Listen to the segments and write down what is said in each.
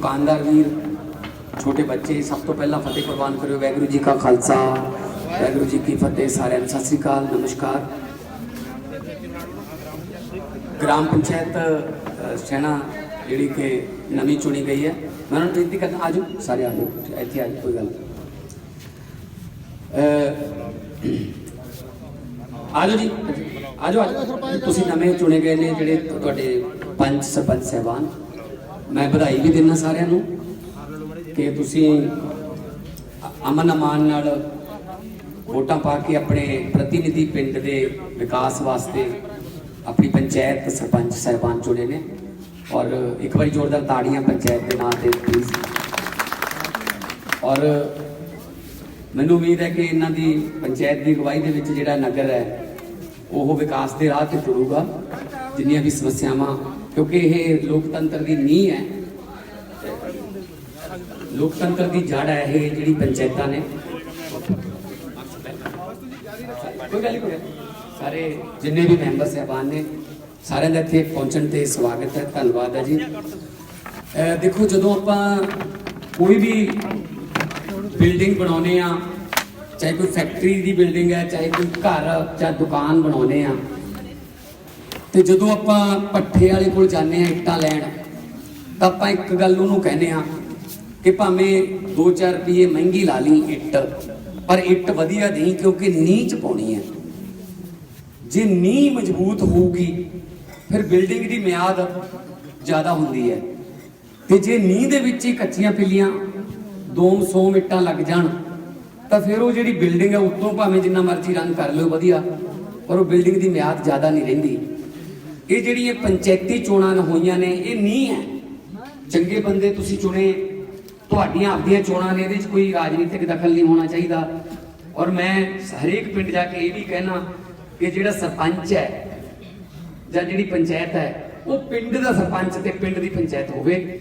ਦੁਕਾਨਦਾਰ ਵੀਰ ਛੋਟੇ ਬੱਚੇ ਸਭ ਤੋਂ ਪਹਿਲਾਂ ਫਤਿਹ ਕੁਰਬਾਨ ਕਰਿਓ। ਵਾਹਿਗੁਰੂ ਜੀ ਕਾ ਖਾਲਸਾ ਵਾਹਿਗੁਰੂ ਜੀ ਕੀ ਫਤਿਹ ਸਾਰਿਆਂ ਨੂੰ। ਸਤਿ ਸ੍ਰੀ ਅਕਾਲ ਨਮਸਕਾਰ। ਗ੍ਰਾਮ ਪੰਚਾਇਤ ਅ, ਸ਼ਹਿਣਾ ਜਿਹੜੀ ਕਿ ਨਵੀਂ ਚੁਣੀ ਗਈ ਹੈ। ਮੈਂ ਉਹਨਾਂ ਨੂੰ ਬੇਨਤੀ ਕਰਦਾ ਆਜੋ ਸਾਰੇ ਆਜੋ ਇੱਥੇ ਆਜੋ ਕੋਈ ਗੱਲ ਨਹੀਂ। ਅ, ਆਜੋ ਜੀ ਆਜੋ ਆਜੋ ਤੁਸੀਂ ਨਵੇਂ ਚੁਣੇ ਗਏ ਨੇ ਜਿਹੜੇ ਤੁਹਾਡੇ ਪੰਚ ਸਰਪੰਚ ਸਹਿਬਾਨ। ਮੈਂ ਵਧਾਈ ਵੀ ਦਿੰਦਾ ਸਾਰਿਆਂ ਨੂੰ ਕਿ ਤੁਸੀਂ ਅਮਨ ਅਮਾਨ ਨਾਲ ਵੋਟਾਂ ਪਾ ਕੇ ਆਪਣੇ ਪ੍ਰਤੀਨਿਧੀ ਪਿੰਡ ਦੇ ਵਿਕਾਸ ਵਾਸਤੇ ਆਪਣੀ ਪੰਚਾਇਤ ਸਰਪੰਚ ਸਹਿਬਾਨ ਚੁਣੇ ਨੇ। ਔਰ ਇੱਕ ਵਾਰੀ ਜ਼ੋਰਦਾਰ ਤਾੜੀਆਂ ਪੰਚਾਇਤ ਦੇ ਨਾਂ ਤੇ ਪਲੀਜ਼ ਔਰ ਮੈਨੂੰ ਉਮੀਦ ਹੈ ਕਿ ਇਹਨਾਂ ਦੀ ਪੰਚਾਇਤ ਦੀ ਅਗਵਾਈ ਦੇ ਵਿੱਚ ਜਿਹੜਾ ਨਗਰ ਹੈ, ਉਹ ਵਿਕਾਸ ਦੇ ਰਾਹ ਤੇ ਤੁਰੂਗਾ। ਜਿੰਨੀਆਂ ਵੀ ਸਮੱਸਿਆਵਾਂ ਕਿਉਂਕਿ ਇਹ ਲੋਕਤੰਤਰ ਦੀ ਨੀਂਹ ਹੈ। ਲੋਕਤੰਤਰ ਦੀ ਜੜ ਹੈ ਇਹ ਜਿਹੜੀ ਪੰਚਾਇਤਾਂ ਨੇ। ਕੋਈ ਗੱਲ ਨਹੀਂ ਸਾਰੇ ਜਿੰਨੇ ਵੀ ਮੈਂਬਰ ਸਹਿਬਾਨ ਨੇ, ਸਾਰਿਆਂ ਦਾ ਇੱਥੇ ਪਹੁੰਚਣ ਤੇ ਸਵਾਗਤ ਹੈ, ਧੰਨਵਾਦ ਹੈ ਜੀ। ਦੇਖੋ, ਜਦੋਂ ਆਪਾਂ ਕੋਈ ਵੀ ਬਿਲਡਿੰਗ ਬਣਾਉਨੇ ਆ ਚਾਹੇ ਕੋਈ ਫੈਕਟਰੀ ਦੀ ਬਿਲਡਿੰਗ ਹੈ, ਚਾਹੇ ਕੋਈ ਘਰ ਜਾਂ ਦੁਕਾਨ ਬਣਾਉਨੇ ਆ ਤੇ ਜਦੋਂ ਆਪਾਂ ਪੱਠੇ ਵਾਲੇ ਕੋਲ ਜਾਂਦੇ ਆ ਇੱਟਾਂ ਲੈਣ, ਤਾਂ ਆਪਾਂ ਇੱਕ ਗੱਲ ਉਹਨੂੰ ਕਹਿੰਦੇ ਆ ਕਿ ਭਾਵੇਂ 2-4 ਰੁਪਏ ਮਹਿੰਗੀ ਲਾ ਲਈ ਇੱਟ, ਪਰ ਇੱਟ ਵਧੀਆ ਨਹੀਂ ਕਿਉਂਕਿ ਨੀਂਹ ਚ ਪਾਉਣੀ ਹੈ। ਜੇ ਨੀਂਹ ਮਜ਼ਬੂਤ ਹੋਊਗੀ, ਫਿਰ ਬਿਲਡਿੰਗ ਦੀ ਮਿਆਦ ਜ਼ਿਆਦਾ ਹੁੰਦੀ ਹੈ। ਤੇ ਜੇ ਨੀਂਹ ਦੇ ਵਿੱਚ ਹੀ ਕੱਚੀਆਂ ਪਿੱਲੀਆਂ 200 ਮਿੱਟਾਂ ਲੱਗ ਜਾਣ, ਤਾਂ ਫਿਰ ਉਹ ਜਿਹੜੀ ਬਿਲਡਿੰਗ ਹੈ, ਉੱਤੋਂ ਭਾਵੇਂ ਜਿੰਨਾ ਮਰਜ਼ੀ ਰੰਗ ਕਰ ਲਿਓ ਵਧੀਆ, ਪਰ ਉਹ ਬਿਲਡਿੰਗ ਦੀ ਮਿਆਦ ਜ਼ਿਆਦਾ ਨਹੀਂ ਰਹਿੰਦੀ। ਇਹ ਜਿਹੜੀ ਇਹ ਪੰਚਾਇਤੀ ਚੋਣਾਂ ਹੋਈਆਂ ਨੇ, ਇਹ ਨਹੀਂ ਹੈ। ਚੰਗੇ ਬੰਦੇ ਤੁਸੀਂ ਚੁਣੇ। ਤੁਹਾਡੀਆਂ ਆਪਦੀਆਂ ਚੋਣਾਂ ਨੇ, ਇਹਦੇ 'ਚ ਕੋਈ ਰਾਜਨੀਤਿਕ ਦਖਲ ਨਹੀਂ ਹੋਣਾ ਚਾਹੀਦਾ। ਔਰ ਮੈਂ ਹਰੇਕ ਪਿੰਡ ਜਾ ਕੇ ਇਹ ਵੀ ਕਹਿਣਾ ਕਿ ਜਿਹੜਾ ਸਰਪੰਚ ਹੈ, ਜਾਂ ਜਿਹੜੀ ਪੰਚਾਇਤ ਹੈ, ਉਹ ਪਿੰਡ ਦਾ ਸਰਪੰਚ ਤੇ ਪਿੰਡ ਦੀ ਪੰਚਾਇਤ ਹੋਵੇ।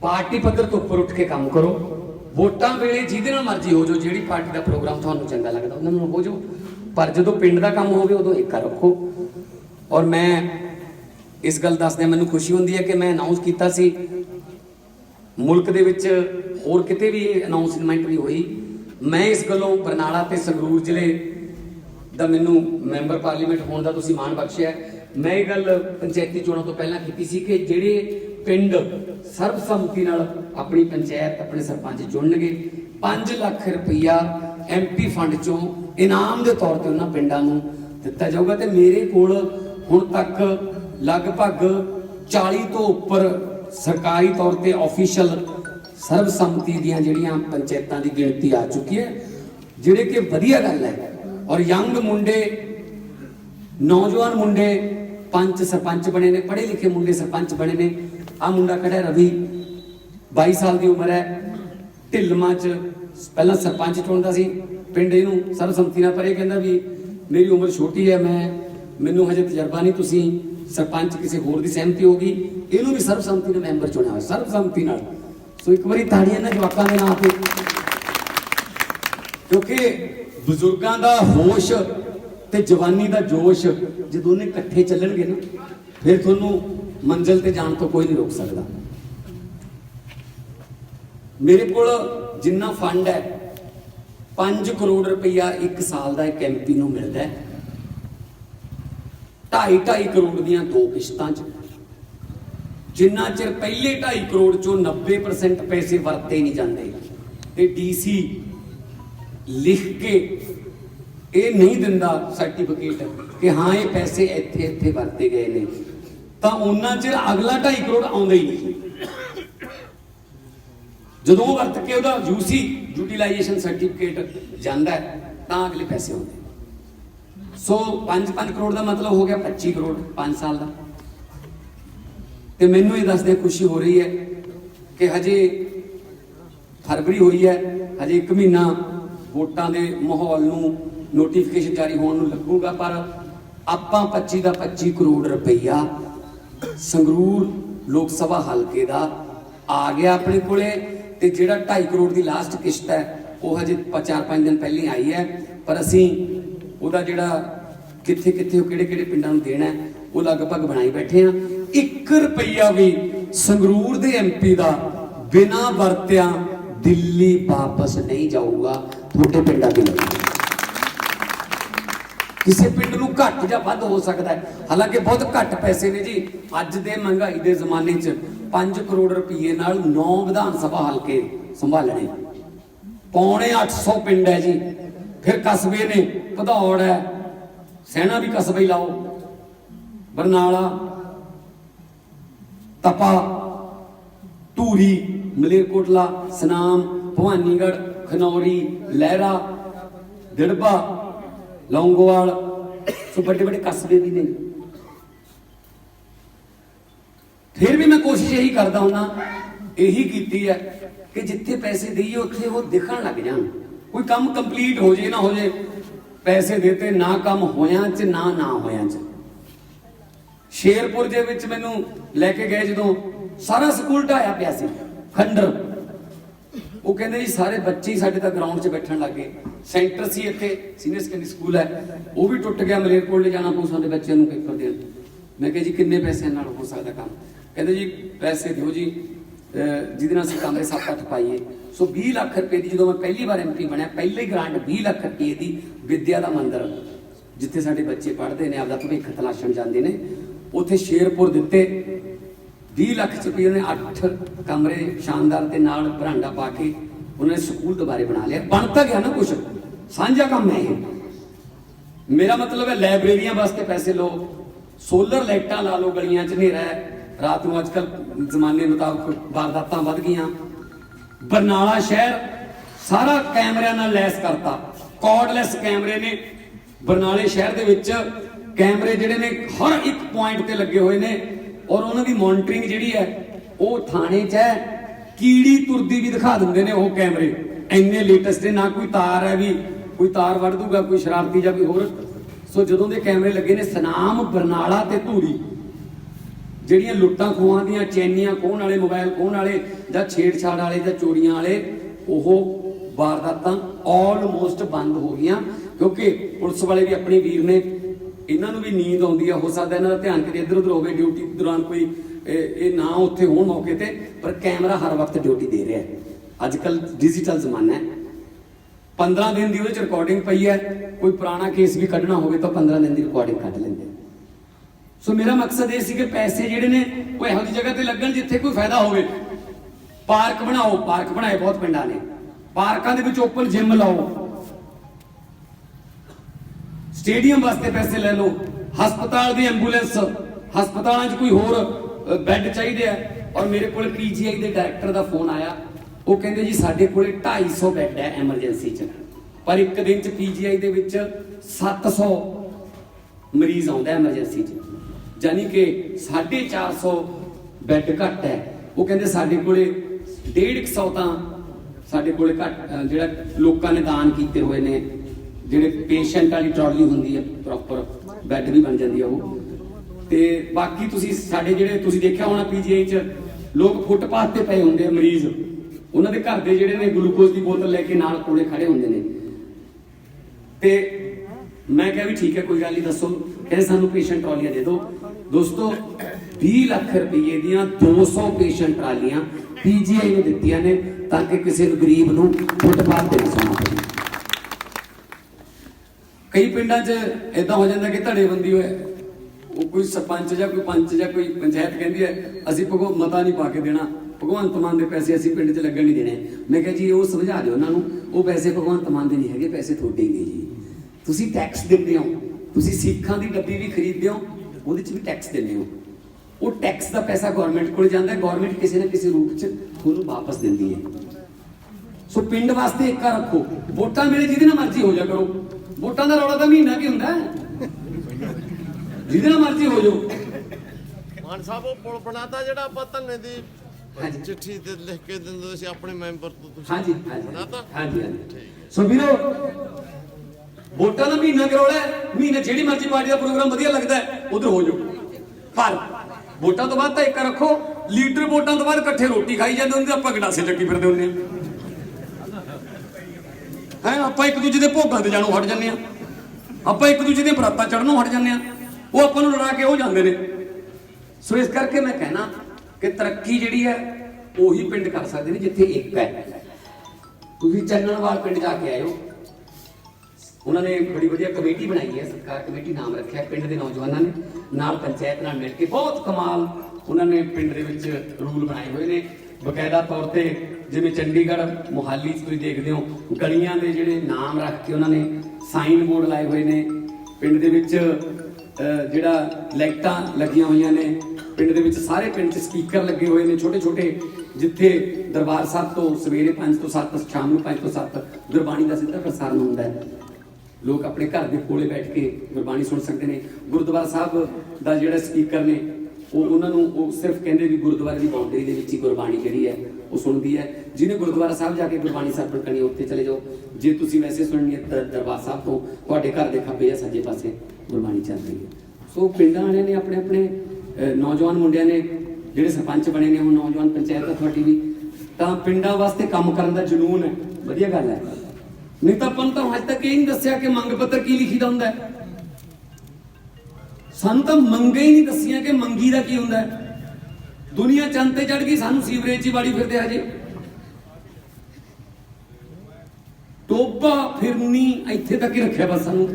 ਪਾਰਟੀ ਪੱਧਰ ਤੋਂ ਉੱਪਰ ਉੱਠ ਕੇ ਕੰਮ ਕਰੋ। ਵੋਟਾਂ ਵੇਲੇ ਜਿਹਦੇ ਨਾਲ ਮਰਜ਼ੀ ਹੋ ਜਾਓ, ਜਿਹੜੀ ਪਾਰਟੀ ਦਾ ਪ੍ਰੋਗਰਾਮ ਤੁਹਾਨੂੰ ਚੰਗਾ ਲੱਗਦਾ, ਉਹਨਾਂ ਨਾਲ ਹੋ ਜਾਓ। ਪਰ ਜਦੋਂ ਪਿੰਡ ਦਾ ਕੰਮ ਹੋਵੇ, ਉਦੋਂ ਇੱਕ ਰੱਖੋ। ਔਰ ਮੈਂ ਇਸ ਗੱਲ ਦੱਸਦਿਆਂ ਮੈਨੂੰ ਖੁਸ਼ੀ ਹੁੰਦੀ ਹੈ ਕਿ ਮੈਂ ਅਨਾਉਂਸ ਕੀਤਾ ਸੀ। ਮੁਲਕ ਦੇ ਵਿੱਚ ਹੋਰ ਕਿਤੇ ਵੀ ਇਹ ਅਨਾਉਂਸਮੈਂਟ ਨਹੀਂ ਹੋਈ। ਮੈਂ ਇਸ ਗੱਲੋਂ ਬਰਨਾਲਾ ਤੇ ਸੰਗਰੂਰ ਜ਼ਿਲ੍ਹੇ ਦਾ ਮੈਨੂੰ ਮੈਂਬਰ ਪਾਰਲੀਮੈਂਟ ਹੋਣ ਦਾ ਤੁਸੀਂ ਮਾਣ ਬਖਸ਼ਿਆ ਮੈਂ ਇਹ ਗੱਲ ਪੰਚਾਇਤੀ ਚੋਣਾਂ ਤੋਂ ਪਹਿਲਾਂ ਕੀਤੀ ਸੀ ਕਿ ਜਿਹੜੇ ਪਿੰਡ ਸਰਬਸੰਮਤੀ ਨਾਲ ਆਪਣੀ ਪੰਚਾਇਤ, ਆਪਣੇ ਸਰਪੰਚ ਚੁਣਨਗੇ 5 ਲੱਖ ਰੁਪਈਆ ਐਮਪੀ ਫੰਡ ਚੋਂ ਇਨਾਮ ਦੇ ਤੌਰ ਤੇ ਉਹਨਾਂ ਪਿੰਡਾਂ ਨੂੰ ਦਿੱਤਾ ਜਾਊਗਾ ਤੇ ਮੇਰੇ ਕੋਲ ਹੁਣ ਤੱਕ ਲਗਭਗ 40 ਤੋਂ ਉੱਪਰ ਸਰਕਾਰੀ ਤੌਰ ਤੇ ਆਫੀਸ਼ੀਅਲ ਸਰਬਸੰਮਤੀ ਦੀਆਂ ਜਿਹੜੀਆਂ ਪੰਚਾਇਤਾਂ ਦੀ ਗਿਣਤੀ ਆ ਚੁੱਕੀ ਹੈ, ਜਿਹੜੇ ਕਿ ਵਧੀਆ ਗੱਲ ਹੈ। ਔਰ ਯੰਗ ਮੁੰਡੇ, ਨੌਜਵਾਨ ਮੁੰਡੇ ਪੰਚ ਸਰਪੰਚ ਬਣੇ ਨੇ, ਪੜ੍ਹੇ ਲਿਖੇ ਮੁੰਡੇ ਸਰਪੰਚ ਬਣੇ ਨੇ। ਆ ਮੁੰਡਾ ਖੜਾ ਰਵੀ 22 ਸਾਲ ਦੀ ਉਮਰ ਹੈ। ਢਿੱਲਮਾ ਚ ਪਹਿਲਾਂ ਸਰਪੰਚ ਚੁਣਦਾ ਸੀ, ਪਿੰਡ ਇਹਨੂੰ ਸਰਬਸੰਮਤੀ ਨਾਲ ਪਰ ਇਹ ਕਹਿੰਦਾ ਵੀ ਮੇਰੀ ਉਮਰ ਛੋਟੀ ਹੈ, ਮੈਂ ਮੈਨੂੰ ਹਜੇ ਤਜਰਬਾ ਨਹੀਂ ਤੁਸੀਂ ਸਰਪੰਚ ਕਿਸੇ ਹੋਰ ਦੀ ਸਹਿਮਤੀ ਹੋ ਗਈ ਇਹਨੂੰ ਵੀ ਸਰਬਸੰਮਤੀ ਨਾਲ ਮੈਂਬਰ ਚੁਣਿਆ ਹੋਇਆ, ਸਰਬਸੰਮਤੀ ਨਾਲ। ਸੋ ਇੱਕ ਵਾਰੀ ਤਾੜੀਆਂ ਇਹਨਾਂ ਜਵਾਕਾਂ ਦੇ ਨਾਂ ਤੇ। ਕਿਉਂਕਿ ਬਜ਼ੁਰਗਾਂ ਦਾ ਹੋਸ਼ ਤੇ ਜਵਾਨੀ ਦਾ ਜੋਸ਼ ਜੇ ਦੋਨੇ ਇਕੱਠੇ ਚੱਲਣਗੇ ਨਾ, ਫਿਰ ਤੁਹਾਨੂੰ ਮੰਜ਼ਿਲ ਤੇ ਜਾਣ ਤੋਂ ਕੋਈ ਨਹੀਂ ਰੋਕ ਸਕਦਾ। ਮੇਰੇ ਕੋਲ ਜਿੰਨਾ ਫੰਡ ਹੈ 5 ਕਰੋੜ ਰੁਪਈਆ ਇੱਕ ਸਾਲ ਦਾ ਇੱਕ ਐਮਪੀ ਨੂੰ ਮਿਲਦਾ ਹੈ। ਢਾਈ ਢਾਈ ਕਰੋੜ ਦੀਆਂ ਦੋ ਕਿਸ਼ਤਾਂ 'ਚ। ਜਿੰਨਾ ਚਿਰ ਪਹਿਲੇ 2.5 ਕਰੋੜ ਚੋਂ 90% ਪੈਸੇ ਵਰਤੇ ਨਹੀਂ ਜਾਂਦੇ, ਤੇ ਡੀਸੀ ਲਿਖ ਕੇ ਇਹ ਨਹੀਂ ਦਿੰਦਾ ਸਰਟੀਫਿਕੇਟ ਕਿ ਹਾਂ, ਇਹ ਪੈਸੇ ਇੱਥੇ ਇੱਥੇ ਵਰਤੇ ਗਏ ਨੇ। ਤਾਂ ਉਹਨਾਂ ਚਿਰ ਅਗਲਾ 2.5 ਕਰੋੜ ਆਉਂਦਾ ਹੀ ਨਹੀਂ। ਜਦੋਂ ਉਹ ਵਰਤ ਕੇ ਉਹਦਾ ਯੂਸੀ ਯੂਟਿਲਾਈਜੇਸ਼ਨ ਸਰਟੀਫਿਕੇਟ ਜਾਂਦਾ, ਤਾਂ ਅਗਲੇ ਪੈਸੇ ਆਉਂਦੇ। ਸੋ 5-5 ਕਰੋੜ ਦਾ ਮਤਲਬ ਹੋ ਗਿਆ 25 ਕਰੋੜ 5 ਸਾਲ ਦਾ। ਤੇ ਮੈਨੂੰ ਇਹ ਦੱਸਦੇ ਖੁਸ਼ੀ ਹੋ ਰਹੀ ਹੈ ਕਿ ਹਜੇ ਫਰਵਰੀ ਹੋਈ ਹੈ, ਹਜੇ 1 ਮਹੀਨਾ ਵੋਟਾਂ ਦੇ ਮਾਹੌਲ ਨੂੰ ਨੋਟੀਫਿਕੇਸ਼ਨ ਜਾਰੀ ਹੋਣ ਨੂੰ ਲੱਗੂਗਾ, ਪਰ ਆਪਾਂ 25 ਦਾ 25 ਕਰੋੜ ਰੁਪਈਆ ਸੰਗਰੂਰ ਲੋਕ ਸਭਾ ਹਲਕੇ ਦਾ ਆ ਗਿਆ ਆਪਣੇ ਕੋਲੇ ਤੇ ਜਿਹੜਾ 2.5 ਕਰੋੜ ਦੀ ਲਾਸਟ ਕਿਸ਼ਤ ਹੈ, ਉਹ ਹਜੇ 4-5 ਦਿਨ ਪਹਿਲਾਂ ਆਈ ਹੈ। ਪਰ ਅਸੀਂ ਉਹਦਾ ਜਿਹੜਾ ਕਿੱਥੇ ਕਿੱਥੇ ਉਹ ਕਿਹੜੇ ਕਿਹੜੇ ਪਿੰਡਾਂ ਨੂੰ ਦੇਣਾ ਉਹ ਲਗਭਗ ਬਣਾਈ ਬੈਠੇ ਆ 1 ਰੁਪਈਆ ਵੀ ਸੰਗਰੂਰ ਦੇ ਐਮਪੀ ਦਾ ਬਿਨਾ ਵਰਤਿਆ ਦਿੱਲੀ ਵਾਪਸ ਨਹੀਂ ਜਾਊਗਾ। ਤੁਹਾਡੇ ਪਿੰਡਾਂ ਦੇ ਲੋਕ ਕਿਸੇ ਪਿੰਡ ਨੂੰ ਘੱਟ ਜਾਂ ਵੱਧ ਹੋ ਸਕਦਾ ਹੈ। ਹਾਲਾਂਕਿ ਬਹੁਤ ਘੱਟ ਪੈਸੇ ਨੇ ਜੀ। ਅੱਜ ਦੇ ਮਹਿੰਗਾਈ ਦੇ ਜ਼ਮਾਨੇ 'ਚ 5 ਕਰੋੜ ਰੁਪਏ ਨਾਲ 9 ਵਿਧਾਨ ਸਭਾ ਹਲਕੇ ਸੰਭਾਲਣੇ। ਪੌਣੇ 800 ਪਿੰਡ ਹੈ ਜੀ। ਫਿਰ ਕਸਬੇ ਨੇ ਭਦੌੜ ਹੈ। ਸੈਣਾ ਵੀ ਕਸਬਾ ਹੀ ਲਾਓ। ਬਰਨਾਲਾ, ਤਪਾ, ਧੂਰੀ, ਮਲੇਰਕੋਟਲਾ, ਸਨਾਮ, ਭਵਾਨੀਗੜ੍ਹ, ਖਨੌਰੀ, ਲਹਿਰਾ, ਦਿੜਬਾ, ਲੌਂਗੋਵਾਲ। ਸੋ ਵੱਡੇ ਵੱਡੇ ਕਸਬੇ ਵੀ ਨੇ। ਫਿਰ ਵੀ ਮੈਂ ਕੋਸ਼ਿਸ਼ ਇਹੀ ਕਰਦਾ ਹੁੰਦਾ, ਇਹੀ ਕੀਤੀ ਹੈ ਕਿ ਜਿੱਥੇ ਪੈਸੇ ਦਈਏ, ਉੱਥੇ ਉਹ ਦਿਖਣ ਲੱਗ ਜਾਣ। ਕੋਈ ਕੰਮ ਕੰਪਲੀਟ ਹੋ ਜੇ, ਨਾ ਹੋ ਜੇ ਪੈਸੇ ਦੇਤੇ ਨਾ ਕੰਮ ਹੋਇਆ ਚ, ਨਾ ਨਾ ਹੋਇਆ ਚ। ਸ਼ੇਰਪੁਰ ਦੇ ਵਿੱਚ ਮੈਨੂੰ ਲੈ ਕੇ ਗਏ ਜਦੋਂ ਸਾਰਾ ਸਕੂਲ ਢਾਇਆ ਪਿਆ ਸੀ, ਖੰਡਰ। ਉਹ ਕਹਿੰਦੇ ਜੀ, ਸਾਰੇ ਬੱਚੇ ਸਾਡੇ ਤਾਂ ਗਰਾਊਂਡ 'ਚ ਬੈਠਣ ਲੱਗੇ ਸੈਂਟਰ ਸੀ ਇੱਥੇ, ਸੀਨੀਅਰ ਸੈਕੰਡਰੀ ਸਕੂਲ ਹੈ। ਉਹ ਵੀ ਟੁੱਟ ਗਿਆ ਮਲੇਰਕੋਟਲੇ ਜਾਣਾ ਪਊ ਸਾਡੇ ਬੱਚਿਆਂ ਨੂੰ ਪੇਪਰ ਦੇਣ। ਮੈਂ ਕਿਹਾ ਜੀ, ਕਿੰਨੇ ਪੈਸਿਆਂ ਨਾਲ ਹੋ ਸਕਦਾ ਕੰਮ? ਕਹਿੰਦੇ ਜੀ, ਪੈਸੇ ਦਿਓ ਜੀ ਜਿਹਦੇ ਨਾਲ ਅਸੀਂ ਕਮਰੇ ਸੱਤ ਅੱਠ ਪਾਈਏ। ਸੋ 20 ਲੱਖ ਰੁਪਏ ਦੀ ਜਦੋਂ ਮੈਂ ਪਹਿਲੀ ਵਾਰ ਐਮਪੀ ਬਣਿਆ, ਪਹਿਲੇ ਗ੍ਰਾਂਟ 20 ਲੱਖ ਰੁਪਏ ਦੀ ਵਿਦਿਆ ਦਾ ਮੰਦਰ। ਜਿੱਥੇ ਸਾਡੇ ਬੱਚੇ ਪੜ੍ਹਦੇ ਨੇ, ਆਪਦਾ ਭਵਿੱਖ ਤਲਾਸ਼ਣ ਜਾਂਦੇ ਨੇ। ਉੱਥੇ ਸ਼ੇਰਪੁਰ ਦਿੱਤੇ। 20 ਲੱਖ ਚ ਰੁਪਏ ਨੇ 8 ਕਮਰੇ ਸ਼ਾਨਦਾਰ ਦੇ ਨਾਲ ਬਰਾਂਡਾ ਪਾ ਕੇ ਉਹਨਾਂ ਨੇ ਸਕੂਲ ਦੁਬਾਰੇ ਬਣਾ ਲਿਆ। ਬਣ ਤਾਂ ਗਿਆ ਨਾ ਕੁਛ। ਸਾਂਝਾ ਕੰਮ ਹੈ ਇਹ। ਮੇਰਾ ਮਤਲਬ ਹੈ, ਲਾਇਬ੍ਰੇਰੀਆਂ ਵਾਸਤੇ ਪੈਸੇ ਲਓ, ਸੋਲਰ ਲਾਈਟਾਂ ਲਾ ਲਓ, ਗਲੀਆਂ 'ਚ ਹਨੇਰਾ ਹੈ। ਰਾਤ ਨੂੰ ਅੱਜਕੱਲ ਜ਼ਮਾਨੇ ਮੁਤਾਬਕ ਵਾਰਦਾਤਾਂ ਵੱਧ ਗਈਆਂ। ਬਰਨਾਲਾ ਸ਼ਹਿਰ ਸਾਰਾ ਕੈਮਰਿਆਂ ਨਾਲ ਲੈਸ ਕਰਤਾ। ਕਾਰਡਲੈਸ ਕੈਮਰੇ ਨੇ। ਬਰਨਾਲੇ ਸ਼ਹਿਰ ਦੇ ਵਿੱਚ ਕੈਮਰੇ ਜਿਹੜੇ ਨੇ ਹਰ ਇੱਕ ਪੁਆਇੰਟ ਤੇ ਲੱਗੇ ਹੋਏ ਨੇ ਔਰ ਉਹਨਾਂ ਦੀ ਮੋਨਿਟਰਿੰਗ ਜਿਹੜੀ ਹੈ, ਉਹ ਥਾਣੇ 'ਚ ਹੈ। ਕੀੜੀ ਤੁਰਦੀ ਵੀ ਦਿਖਾ ਦਿੰਦੇ ਨੇ ਉਹ ਕੈਮਰੇ। ਇੰਨੇ ਲੇਟੈਸਟ ਨੇ, ਨਾ ਕੋਈ ਤਾਰ ਹੈ ਵੀ, ਕੋਈ ਤਾਰ ਵੱਢ ਦੂਗਾ, ਕੋਈ ਸ਼ਰਾਰਤੀ ਜਾਂ ਕੋਈ ਹੋਰ। ਸੋ ਜਦੋਂ ਦੇ ਕੈਮਰੇ ਲੱਗੇ ਨੇ, ਸਨਾਮ ਬਰਨਾਲਾ ਤੇ ਧੂਰੀ। ਜਿਹੜੀਆਂ ਲੁੱਟਾਂ ਖੋਹਾਂ ਦੀਆਂ ਚੈਨੀਆਂ ਖੋਹਣ ਵਾਲੇ, ਮੋਬਾਈਲ ਖੋਹਣ ਵਾਲੇ ਜਾਂ ਛੇੜਛਾੜ ਵਾਲੇ ਜਾਂ ਚੋਰੀਆਂ ਵਾਲੇ, ਉਹ ਵਾਰਦਾਤਾਂ ਆਲਮੋਸਟ ਬੰਦ ਹੋ ਗਈਆਂ। ਕਿਉਂਕਿ ਪੁਲਿਸ ਵਾਲੇ ਵੀ ਆਪਣੇ ਵੀਰ ਨੇ, ਇਹਨਾਂ ਨੂੰ ਵੀ ਨੀਂਦ ਆਉਂਦੀ ਆ, ਹੋ ਸਕਦਾ ਇਹਨਾਂ ਦਾ ਧਿਆਨ ਕਿਤੇ ਇੱਧਰ ਉੱਧਰ ਹੋਵੇ, ਡਿਊਟੀ ਦੌਰਾਨ ਕੋਈ, ਇਹ ਨਾ ਉੱਥੇ ਹੋਣ ਮੌਕੇ ਤੇ, ਪਰ ਕੈਮਰਾ ਹਰ ਵਕਤ ਡਿਊਟੀ ਦੇ ਰਿਹਾ ਹੈ। ਅੱਜ ਕੱਲ ਡਿਜੀਟਲ ਜ਼ਮਾਨਾ ਹੈ। 15 ਦਿਨ ਦੀ ਉਹਦੇ ਚ ਰਿਕਾਰਡਿੰਗ ਪਈ ਹੈ। ਕੋਈ ਪੁਰਾਣਾ ਕੇਸ ਵੀ ਕੱਢਣਾ ਹੋਵੇ ਤਾਂ 15 ਦਿਨ ਦੀ ਰਿਕਾਰਡਿੰਗ ਕੱਢ ਲੈਂਦੇ ਸੋ ਮੇਰਾ ਮਕਸਦ ਇਹ ਸੀ ਕਿ ਪੈਸੇ ਜਿਹੜੇ ਨੇ ਉਹ ਇਹੋ ਜਿਹੀ ਜਗ੍ਹਾ ਤੇ ਲੱਗਣ ਜਿੱਥੇ ਕੋਈ ਫਾਇਦਾ ਹੋਵੇ। ਪਾਰਕ ਬਣਾਓ, ਪਾਰਕ ਬਣਾਏ ਬਹੁਤ ਪਿੰਡਾਂ ਨੇ। ਪਾਰਕਾਂ ਦੇ ਵਿੱਚ ਓਪਨ ਜਿਮ ਲਾਓ। ਸਟੇਡੀਅਮ ਵਾਸਤੇ ਪੈਸੇ ਲੈ ਲਓ। ਹਸਪਤਾਲ ਦੀ ਐਂਬੂਲੈਂਸ, ਹਸਪਤਾਲਾਂ 'ਚ ਕੋਈ ਹੋਰ ਬੈੱਡ ਚਾਹੀਦੇ ਆ। ਔਰ ਮੇਰੇ ਕੋਲ ਪੀਜੀਆਈ ਦੇ ਡਾਇਰੈਕਟਰ ਦਾ ਫੋਨ ਆਇਆ। ਉਹ ਕਹਿੰਦੇ ਜੀ, ਸਾਡੇ ਕੋਲੇ 250 ਬੈੱਡ ਹੈ ਐਮਰਜੈਂਸੀ 'ਚ। ਪਰ ਇੱਕ ਦਿਨ 'ਚ ਪੀਜੀਆਈ ਦੇ ਵਿੱਚ 700 ਮਰੀਜ਼ ਆਉਂਦਾ ਐਮਰਜੈਂਸੀ 'ਚ। ਯਾਨੀ ਕਿ 450 ਬੈੱਡ ਘੱਟ ਹੈ। ਉਹ ਕਹਿੰਦੇ ਸਾਡੇ ਕੋਲੇ 150 ਤਾਂ ਸਾਡੇ ਕੋਲੇ ਘੱਟ ਜਿਹੜਾ ਲੋਕਾਂ ਨੇ ਦਾਨ ਕੀਤੇ ਹੋਏ ਨੇ, ਜਿਹੜੇ ਪੇਸ਼ੈਂਟ ਵਾਲੀ ਟਰਾਲੀ ਹੁੰਦੀ ਹੈ ਪ੍ਰੋਪਰ ਬੈੱਡ ਵੀ ਬਣ ਜਾਂਦੀ ਹੈ ਉਹ। ਤੇ ਬਾਕੀ ਤੁਸੀਂ ਸਾਡੇ ਜਿਹੜੇ ਤੁਸੀਂ ਦੇਖਿਆ ਹੋਣਾ ਪੀਜੀਆਈ 'ਚ, ਲੋਕ ਫੁੱਟਪਾਥ ਤੇ ਪਏ ਹੁੰਦੇ ਆ ਮਰੀਜ਼। ਉਹਨਾਂ ਦੇ ਘਰ ਦੇ ਜਿਹੜੇ ਨੇ ਗਲੂਕੋਜ਼ ਦੀ ਬੋਤਲ ਲੈ ਕੇ ਨਾਲ ਕੋਲੇ ਖੜੇ ਹੁੰਦੇ ਨੇ। ਤੇ ਮੈਂ ਕਿਹਾ ਵੀ ਠੀਕ ਹੈ, ਕੋਈ ਗੱਲ ਨਹੀਂ, ਦੱਸੋ। ਕਹਿੰਦੇ ਸਾਨੂੰ ਪੇਸ਼ੈਂਟ ਟਰਾਲੀਆਂ ਦੇ ਦਿਓ। ਦੋਸਤੋ 20 ਲੱਖ ਰੁਪਏ ਦੀਆਂ 200 ਪੇਸ਼ੈਂਟ ਟਰਾਲੀਆਂ ਪੀਜੀਆਈ ਨੂੰ ਦਿੱਤੀਆਂ ਨੇ ਤਾਂ ਕਿ ਕਿਸੇ ਨੂੰ ਗਰੀਬ ਨੂੰ ਫੁੱਟਪਾਥ ਤੇ ਨਹੀਂ ਸੌਣਾ ਪਵੇ ਕਈ ਪਿੰਡਾਂ 'ਚ ਇਦਾਂ ਹੋ ਜਾਂਦਾ ਕਿ ਧੜੇਬੰਦੀ ਹੋਏ। ਉਹ ਕੋਈ ਸਰਪੰਚ ਜਾਂ ਕੋਈ ਪੰਚ ਜਾਂ ਕੋਈ ਪੰਚਾਇਤ ਕਹਿੰਦੀ ਹੈ, ਅਸੀਂ ਭਗੋ ਮਤਾ ਨਹੀਂ ਪਾ ਕੇ ਦੇਣਾ। ਭਗਵੰਤ ਮਾਨ ਦੇ ਪੈਸੇ ਅਸੀਂ ਪਿੰਡ 'ਚ ਲੱਗਣ ਨਹੀਂ ਦੇਣੇ। ਮੈਂ ਕਿਹਾ, ਜੀ, ਉਹ ਸਮਝਾ ਦਿਓ ਉਹਨਾਂ ਨੂੰ, ਉਹ ਪੈਸੇ ਭਗਵੰਤ ਮਾਨ ਦੇ ਨਹੀਂ ਹੈਗੇ, ਪੈਸੇ ਤੁਹਾਡੇ ਹੀ ਨੇ ਜੀ। ਤੁਸੀਂ ਟੈਕਸ ਦਿੰਦੇ ਹੋ। ਤੁਸੀਂ ਸਿੱਖਾਂ ਦੀ ਡੱਬੀ ਵੀ ਖਰੀਦਦੇ ਹੋ ਉਹਦੇ 'ਚ ਵੀ ਟੈਕਸ ਦਿੰਦੇ ਹੋ। ਉਹ ਟੈਕਸ ਦਾ ਪੈਸਾ ਗਵਰਨਮੈਂਟ ਕੋਲ ਜਾਂਦਾ ਹੈ ਗਵਰਨਮੈਂਟ ਕਿਸੇ ਨਾ ਕਿਸੇ ਰੂਪ 'ਚ ਉਹਨੂੰ ਵਾਪਸ ਦਿੰਦੀ ਹੈ। ਸੋ ਪਿੰਡ ਵਾਸਤੇ ਏਕਾ ਰੱਖੋ। ਵੋਟਾਂ ਵੇਲੇ ਜਿਹਦੇ ਨਾਲ ਮਰਜ਼ੀ ਹੋ ਜਾ ਕਰੋ। ਵੋਟਾਂ ਦਾ ਰੌਲਾ ਤਾਂ ਮਹੀਨਾ ਕੀ ਹੁੰਦਾ। ਜਿਹਦੇ ਨਾਲ ਮਰਜ਼ੀ ਹੋ ਜਾਓ। ਮਾਨ ਸਾਹਿਬ ਉਹ ਪੁਲ ਬਣਾਤਾ ਜਿਹੜਾ ਆਪਾਂ ਧੰਨੇ ਦੀ। ਚਿੱਠੀ ਤੇ ਲਿਖ ਕੇ ਦਿੰਦੇ ਸੀ ਆਪਣੇ ਮੈਂਬਰ ਤੋਂ ਤੁਸੀਂ। ਹਾਂਜੀ ਹਾਂਜੀ। ਬਣਾਤਾ? ਹਾਂਜੀ ਹਾਂਜੀ। ਸੋ ਵੀਰੋ ਵੋਟਾਂ ਦਾ ਮਹੀਨਾ ਕਰੋੜਾ ਹੈ, ਮਹੀਨੇ ਜਿਹੜੀ ਮਰਜ਼ੀ ਪਾਰਟੀ ਦਾ ਪ੍ਰੋਗਰਾਮ ਵਧੀਆ ਲੱਗਦਾ ਹੈ, ਉਧਰ ਹੋ ਜਾਓ। ਪਰ ਵੋਟਾਂ ਤੋਂ ਬਾਅਦ ਤਾਂ ਇੱਕ ਰੱਖੋ, ਲੀਡਰ ਵੋਟਾਂ ਤੋਂ ਬਾਅਦ ਇਕੱਠੇ ਰੋਟੀ ਖਾਈ ਜਾਂਦੇ ਹੁੰਦੇ, ਆਪਾਂ ਗਡਾਸੇ ਚੱਕੀ ਫਿਰਦੇ ਹੁੰਦੇ ਹੈ। ਆਪਾਂ ਇੱਕ ਦੂਜੇ ਦੇ ਭੋਗਾਂ ਤੇ ਜਾਣੋਂ ਹਟ ਜਾਂਦੇ ਆ ਆਪਾਂ ਇੱਕ ਦੂਜੇ ਦੇ ਬਰਾਤਾਂ ਚੜਨੋਂ ਹਟ ਜਾਂਦੇ ਆ ਉਹ ਆਪਾਂ ਨੂੰ ਲੜਾ ਕੇ ਉਹ ਜਾਂਦੇ ਨੇ। ਸੋ ਇਸ ਕਰਕੇ ਮੈਂ ਕਹਿਣਾ ਕਿ ਤਰੱਕੀ ਜਿਹੜੀ ਹੈ, ਉਹੀ ਪਿੰਡ ਕਰ ਸਕਦੇ ਨੇ ਜਿੱਥੇ ਇੱਕ ਹੈ। ਤੁਸੀਂ ਚੰਨਣਵਾਲ ਪਿੰਡ ਜਾ ਕੇ ਆਇਓ। ਉਹਨਾਂ ਨੇ ਬੜੀ ਵਧੀਆ ਕਮੇਟੀ ਬਣਾਈ ਹੈ ਸਰਕਾਰ ਕਮੇਟੀ ਨਾਮ ਰੱਖਿਆ ਪਿੰਡ ਦੇ ਨੌਜਵਾਨਾਂ ਨੇ। ਨਾਲ ਪੰਚਾਇਤ ਨਾਲ ਮਿਲ ਕੇ ਬਹੁਤ ਕਮਾਲ ਉਹਨਾਂ ਨੇ ਪਿੰਡ ਦੇ ਵਿੱਚ ਰੂਲ ਬਣਾਏ ਹੋਏ ਨੇ। ਬਕਾਇਦਾ ਤੌਰ ਤੇ ਜਿਵੇਂ ਚੰਡੀਗੜ੍ਹ ਮੁਹਾਲੀ 'ਚ ਤੁਸੀਂ ਦੇਖਦੇ ਹੋ, ਗਲੀਆਂ ਦੇ ਜਿਹੜੇ ਨਾਮ ਰੱਖ ਕੇ ਉਹਨਾਂ ਨੇ ਸਾਈਨ ਬੋਰਡ ਲਾਏ ਹੋਏ ਨੇ। ਪਿੰਡ ਦੇ ਵਿੱਚ ਜਿਹੜਾ ਲਾਈਟਾਂ ਲੱਗੀਆਂ ਹੋਈਆਂ ਨੇ। ਪਿੰਡ ਦੇ ਵਿੱਚ ਸਾਰੇ ਪਿੰਡ 'ਚ ਸਪੀਕਰ ਲੱਗੇ ਹੋਏ ਨੇ ਛੋਟੇ ਛੋਟੇ ਜਿੱਥੇ ਦਰਬਾਰ ਸਾਹਿਬ ਤੋਂ ਸਵੇਰੇ 5 ਤੋਂ 7 ਸ਼ਾਮ ਨੂੰ 5 ਤੋਂ 7 ਗੁਰਬਾਣੀ ਦਾ ਸਿੱਧਾ ਪ੍ਰਸਾਰਣ ਹੁੰਦਾ ਹੈ। ਲੋਕ ਆਪਣੇ ਘਰ ਦੇ ਕੋਲੇ ਬੈਠ ਕੇ ਗੁਰਬਾਣੀ ਸੁਣ ਸਕਦੇ ਨੇ। ਗੁਰਦੁਆਰਾ ਸਾਹਿਬ ਦਾ ਜਿਹੜਾ ਸਪੀਕਰ ਨੇ, ਉਹ ਉਹਨਾਂ ਨੂੰ, ਉਹ ਸਿਰਫ ਕਹਿੰਦੇ ਵੀ ਗੁਰਦੁਆਰੇ ਦੀ ਬਾਉਂਡਰੀ ਦੇ ਵਿੱਚ ਹੀ ਗੁਰਬਾਣੀ ਜਿਹੜੀ ਹੈ, ਉਹ ਸੁਣਦੀ ਹੈ। ਜਿਹਨੇ ਗੁਰਦੁਆਰਾ ਸਾਹਿਬ ਜਾ ਕੇ ਗੁਰਬਾਣੀ ਸਰਪਣ ਕਰਨੀ ਉੱਥੇ ਚਲੇ ਜਾਓ। ਜੇ ਤੁਸੀਂ ਵੈਸੇ ਸੁਣਨੀ ਹੈ, ਤਾਂ ਦਰਬਾਰ ਸਾਹਿਬ ਤੋਂ ਤੁਹਾਡੇ ਘਰ ਦੇ ਖੱਬੇ ਜਾਂ ਸੱਜੇ ਪਾਸੇ ਗੁਰਬਾਣੀ ਚੱਲ ਰਹੀ ਹੈ। ਸੋ ਪਿੰਡਾਂ ਵਾਲਿਆਂ ਨੇ ਆਪਣੇ ਆਪਣੇ ਨੌਜਵਾਨ ਮੁੰਡਿਆਂ ਨੇ ਜਿਹੜੇ ਸਰਪੰਚ ਬਣੇ ਨੇ ਹੁਣ ਨੌਜਵਾਨ ਪੰਚਾਇਤ ਅਥਾਰਟੀ ਵੀ, ਤਾਂ ਪਿੰਡਾਂ ਵਾਸਤੇ ਕੰਮ ਕਰਨ ਦਾ ਜਨੂਨ ਹੈ। ਵਧੀਆ ਗੱਲ ਹੈ। ਨਹੀਂ ਤਾਂ ਆਪਾਂ ਨੂੰ ਤਾਂ ਹਜੇ ਤੱਕ ਇਹ ਨਹੀਂ ਦੱਸਿਆ ਕਿ ਮੰਗ ਪੱਤਰ ਕੀ ਲਿਖੀਦਾ ਹੁੰਦਾ ਹੈ। ਸਾਨੂੰ ਤਾਂ ਮੰਗਾਂ ਹੀ ਨਹੀਂ ਦੱਸੀਆਂ ਕਿ ਮੰਗੀ ਦਾ ਕੀ ਹੁੰਦਾ ਹੈ। ਦੁਨੀਆ ਚੰਦ ਤੇ ਚੜ ਗਈ, ਸਾਨੂੰ ਸੀਵਰੇਜ ਦੀ ਹੀ ਫਿਰਦੇ ਹਜੇ। ਟੋਬਾ ਫਿਰਨੀ ਇੱਥੇ ਤੱਕ ਹੀ ਰੱਖਿਆ ਬਸ ਸਾਨੂੰ।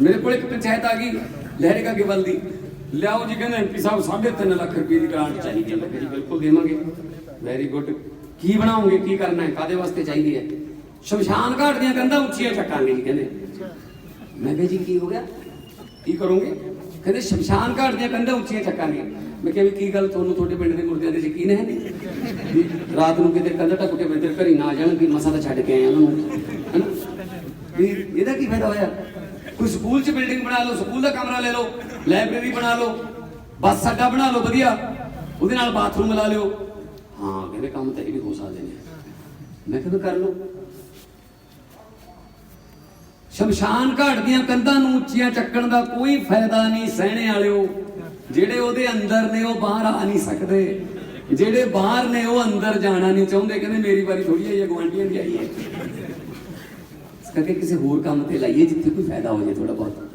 ਮੇਰੇ ਕੋਲ ਇੱਕ ਪੰਚਾਇਤ ਆ ਗਈ, ਲਹਿਰੇ ਕਾ ਗਿਵਲ ਦੀ। ਲਿਆਓ ਜੀ, ਕਹਿੰਦੇ ਐਮਪੀ ਸਾਹਿਬ 3.5 ਲੱਖ ਰੁਪਏ ਦੀ ਗ੍ਰਾਂਟ ਚਾਹੀਦੀ ਹੈ। ਮੈਂ ਬਿਲਕੁਲ ਦੇਵਾਂਗੇ। ਵੈਰੀ ਗੁੱਡ ਕੀ ਬਣਾਉਂਗੇ, ਕੀ ਕਰਨਾ ਹੈ ਕਾਦੇ ਵਾਸਤੇ ਚਾਹੀਦੀ ਹੈ? ਸ਼ਮਸ਼ਾਨ ਘਾਟ ਦੀਆਂ ਕੰਧਾਂ ਉੱਚੀਆਂ ਚੱਕਾਂਗੇ ਜੀ, ਕਹਿੰਦੇ। ਮੈਂ ਕਿਹਾ ਜੀ, ਕੀ ਹੋ ਗਿਆ? ਕੀ ਕਰੋਗੇ? ਕਹਿੰਦੇ, ਸ਼ਮਸ਼ਾਨ ਘਾਟ ਦੀਆਂ ਕੰਧਾਂ ਉੱਚੀਆਂ ਚੱਕਾਂਗੇ। ਮੈਂ ਕਿਹਾ ਵੀ ਕੀ ਗੱਲ, ਤੁਹਾਨੂੰ ਤੁਹਾਡੇ ਪਿੰਡ ਦੇ ਮੁਰਦਿਆਂ ਦੇ ਯਕੀਨ ਹੈ ਨਹੀਂ? ਰਾਤ ਨੂੰ ਕਿਤੇ ਕੰਧਾ ਟੱਕ ਕੇ ਬੰਦੇ ਘਰੀ ਨਾ ਜਾਣ, ਵੀ ਮਸਾ ਤਾਂ ਛੱਡ ਕੇ ਆਏ ਉਹਨਾਂ ਨੂੰ, ਹੈਨਾ? ਵੀ ਇਹਦਾ ਕੀ ਫਾਇਦਾ ਹੋਇਆ? ਕੋਈ ਸਕੂਲ 'ਚ ਬਿਲਡਿੰਗ ਬਣਾ ਲਓ, ਸਕੂਲ ਦਾ ਕਮਰਾ ਲੈ ਲਓ, ਲਾਇਬ੍ਰੇਰੀ ਬਣਾ ਲਓ, ਬੱਸ ਅੱਡਾ ਬਣਾ ਲਓ, ਵਧੀਆ। ਉਹਦੇ ਨਾਲ ਬਾਥਰੂਮ ਲਾ ਲਿਓ। ਹਾਂ ਕੰਮ ਤਾਂ ਇਹ ਵੀ ਹੋ ਸਕਦੇ ਨੇ। ਮੈਂ ਕਿਹਾ ਕਰ ਲਓ। ਸ਼ਮਸ਼ਾਨ ਘਾਟ ਦੀਆਂ ਕੰਧਾਂ ਨੂੰ ਉੱਚੀਆਂ ਚੱਕਣ ਦਾ ਕੋਈ ਫਾਇਦਾ ਨਹੀਂ ਸਹਿਣੇ ਵਾਲਿਓ। ਜਿਹੜੇ ਉਹਦੇ ਅੰਦਰ ਨੇ ਉਹ ਬਾਹਰ ਆ ਨਹੀਂ ਸਕਦੇ। ਜਿਹੜੇ ਬਾਹਰ ਨੇ ਉਹ ਅੰਦਰ ਜਾਣਾ ਨਹੀਂ ਚਾਹੁੰਦੇ। ਕਹਿੰਦੇ ਮੇਰੀ ਵਾਰੀ ਥੋੜੀ ਆਈ ਹੈ ਗਵਾਂਢੀਆਂ ਦੀ ਆਈ ਹੈ। ਇਸ ਕਰਕੇ ਕਿਸੇ ਹੋਰ ਕੰਮ ਤੇ ਲਾਈਏ ਜਿੱਥੇ ਕੋਈ ਫਾਇਦਾ ਹੋ ਜਾਏ ਥੋੜਾ ਬਹੁਤ।